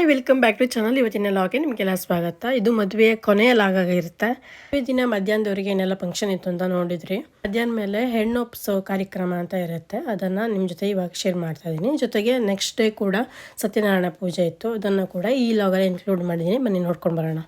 Hi welcome back to channel ಇವತ್ತಿನ ಲಾಗೆ ನಿಮಗೆಲ್ಲ ಸ್ವಾಗತ. ಇದು ಮದುವೆಯ ಕೊನೆಯ ಲಾಗ್ ಆಗಿರುತ್ತೆ ಮದುವೆ ದಿನ ಮಧ್ಯಾಹ್ನದವರಿಗೆ ಏನೆಲ್ಲ ಫಂಕ್ಷನ್ ಇತ್ತು ಅಂತ ನೋಡಿದ್ರಿ. ಮಧ್ಯಾಹ್ನ ಮೇಲೆ ಹೆಣ್ಣೊಪ್ಸೋ ಕಾರ್ಯಕ್ರಮ ಅಂತ ಇರುತ್ತೆ. ಅದನ್ನು ನಿಮ್ಮ ಜೊತೆ ಇವಾಗ ಶೇರ್ ಮಾಡ್ತಾ ಇದ್ದೀನಿ ಜೊತೆಗೆ ನೆಕ್ಸ್ಟ್ ಡೇ ಕೂಡ ಸತ್ಯನಾರಾಯಣ ಪೂಜೆ ಇತ್ತು. ಅದನ್ನು ಕೂಡ ಈ ಲಾಗಲ್ಲಿ ಇನ್ಕ್ಲೂಡ್ ಮಾಡಿದ್ದೀನಿ ಬನ್ನಿ ನೋಡ್ಕೊಂಡು ಬರೋಣ.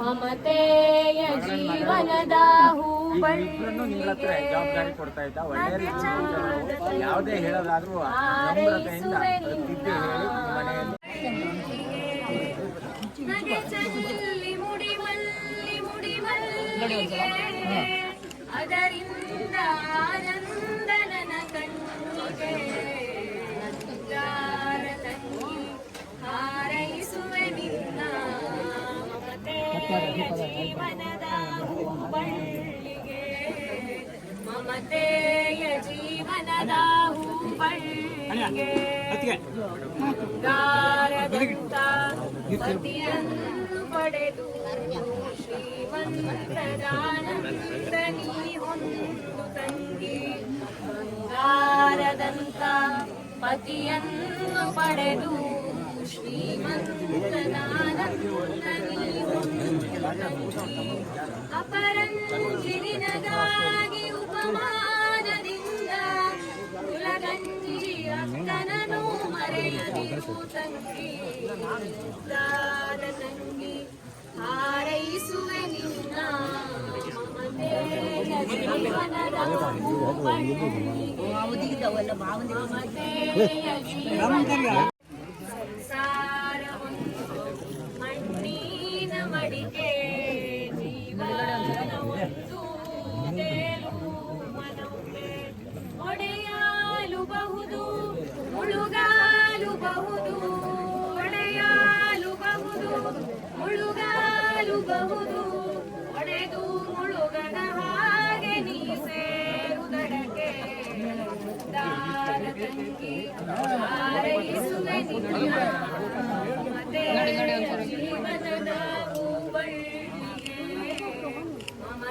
ಮಮತೆಯ ಜೀವನದ ಇಬ್ರನ್ನು ನಿಮ್ಮತ್ರ ಹತ್ರ ಜವಾಬ್ದಾರಿ ಕೊಡ್ತಾ ಇದ್ದ. ಒಳ್ಳೆಯ ರೀತಿ ಯಾವುದೇ ಹೇಳೋದಾದ್ರೂ ನಮ್ರತೆಯಿಂದ ಹೇಳಿ ಮನೆಯಲ್ಲಿ. ಅದರಿಂದ ಮಮತೆಯ ಜೀವನದ ಹೂಬಳ್ಳಿಗೆ ಗಾರದಂತ ಪತಿಯನ್ನು ಪಡೆದು ಶ್ರೀಮಂತರಾನಂದ ನೀ ಹೊಂದು ತಂಗಿ. ಬಂಗಾರದಂತ ಪತಿಯನ್ನು ಪಡೆದು ಶ್ರೀಮಂತನಾನಂದ ನೀ ಹೊಂದು ತಂಗಿ ಅಪರಂಜಿರಿನಗಾಗಿ ಉಪಮಾನದಿಂದ ಕುಲಗಂಜಿ ಅಕ್ಕನನು ಮರೆಯದಿರು ತಂಗಿ ದಾದ ತಂಗಿ ಹಾರೈಸುವೆ ನಿನ್ನ ಮಮತೆಯ ಜೀವನದ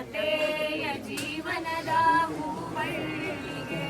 ಮಮತೆಯ ಜೀವನದ ಹೂಬಳ್ಳಿಗೆ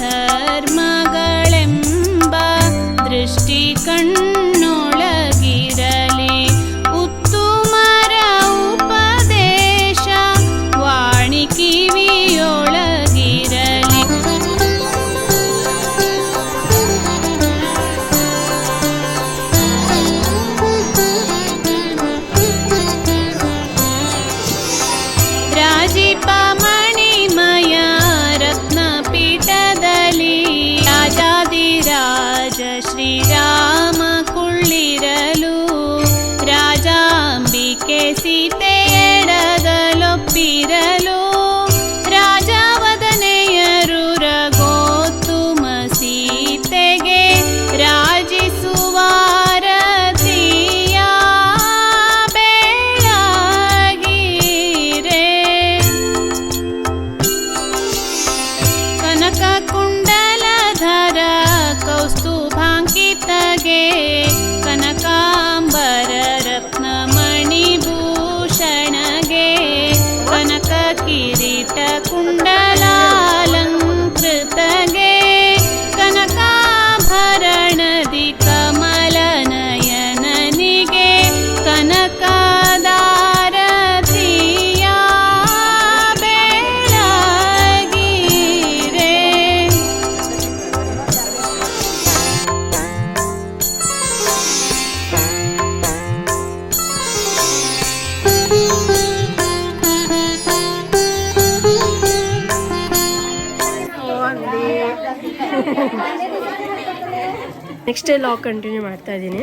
time. తీరితకుండా ನೆಕ್ಸ್ಟ್ ಡೇ ಲಾ ಕಂಟಿನ್ಯೂ ಮಾಡ್ತಾ ಇದ್ದೀನಿ.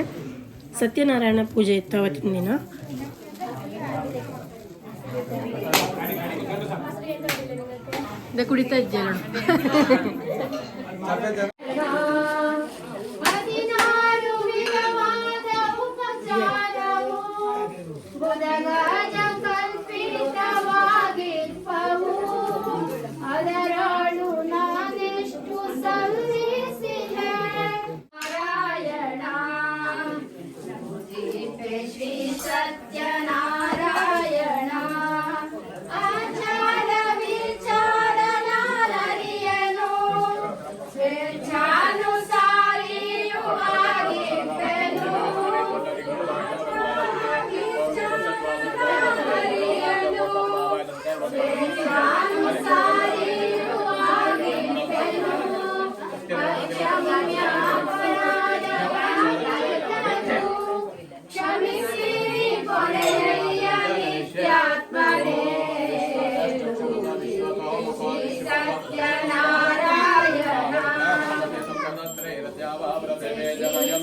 ಸತ್ಯನಾರಾಯಣ ಪೂಜೆ ಇತ್ತು ಅವತ್ತಿನ ದಿನ. ಕುಡಿತಾ ಇದ್ದೆ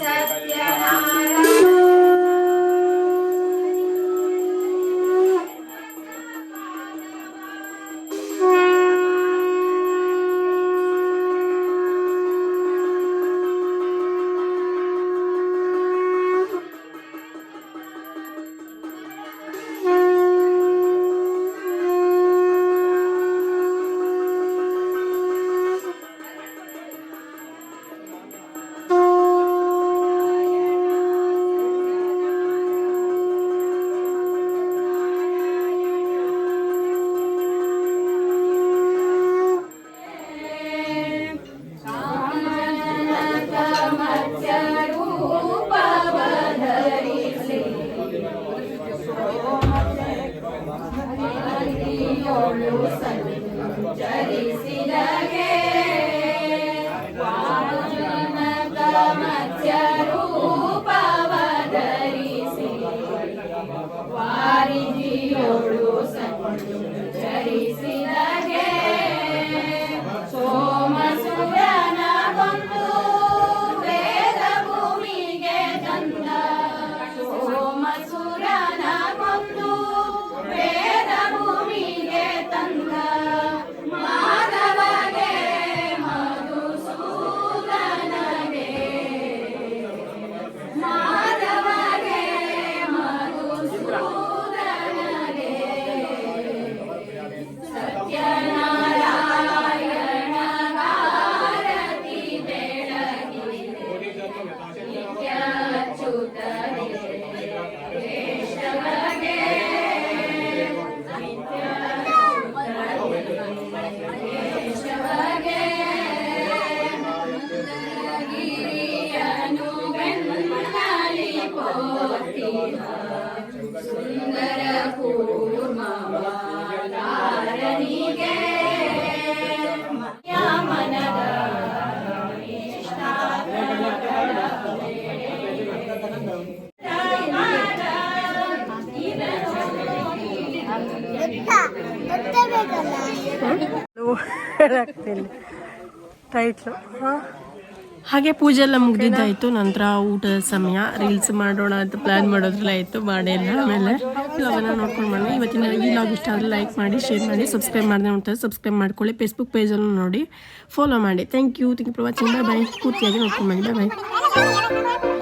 सत्यनारायण ಟೈಟ್ಲು ಹಾಗೆ ಪೂಜೆ ಎಲ್ಲ ಮುಗ್ದಿದ್ದಾಯ್ತು. ನಂತರ ಊಟದ ಸಮಯ. ರೀಲ್ಸ್ ಮಾಡೋಣ ಅಂತ ಪ್ಲ್ಯಾನ್ ಮಾಡೋದ್ರಲ್ಲ ಆಯಿತು ಮಾಡಿಲ್ಲ ಆಮೇಲೆ ಅವನ್ನ ನೋಡ್ಕೊಂಡು ಮಾಡಿ ಇವತ್ತಿನ ಈ ಲಾಗ್ ಇಷ್ಟ ಆದರೆ ಲೈಕ್ ಮಾಡಿ ಶೇರ್ ಮಾಡಿ ಸಬ್ಸ್ಕ್ರೈಬ್ ಮಾಡಿದೆ ನೋಡ್ತಾರೆ ಸಬ್ಸ್ಕ್ರೈಬ್ ಮಾಡ್ಕೊಳ್ಳಿ. ಫೇಸ್ಬುಕ್ ಪೇಜನ್ನು ನೋಡಿ ಫಾಲೋ ಮಾಡಿ. Thank you thank you for watching bye bye ಪೂರ್ತಿಯಾಗಿ ನೋಡ್ಕೊಂಡು ಬನ್ನಿ. Bye bye